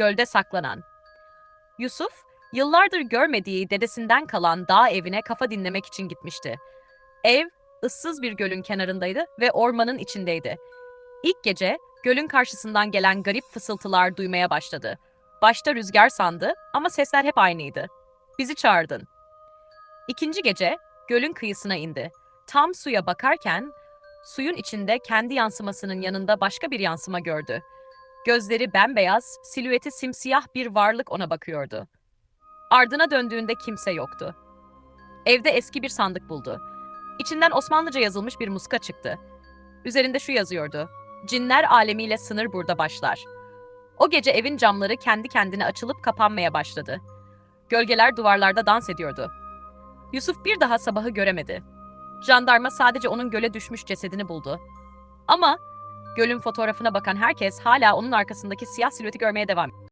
gölde saklanan. Yusuf, yıllardır görmediği dedesinden kalan dağ evine kafa dinlemek için gitmişti. Ev, ıssız bir gölün kenarındaydı ve ormanın içindeydi. İlk gece gölün karşısından gelen garip fısıltılar duymaya başladı. Başta rüzgar sandı ama sesler hep aynıydı. Bizi çağırdın. İkinci gece gölün kıyısına indi. Tam suya bakarken suyun içinde kendi yansımasının yanında başka bir yansıma gördü. Gözleri bembeyaz, silüeti simsiyah bir varlık ona bakıyordu. Ardına döndüğünde kimse yoktu. Evde eski bir sandık buldu. İçinden Osmanlıca yazılmış bir muska çıktı. Üzerinde şu yazıyordu. Cinler alemiyle sınır burada başlar. O gece evin camları kendi kendine açılıp kapanmaya başladı. Gölgeler duvarlarda dans ediyordu. Yusuf bir daha sabahı göremedi. Jandarma sadece onun göle düşmüş cesedini buldu. Ama gölün fotoğrafına bakan herkes hala onun arkasındaki siyah silüeti görmeye devam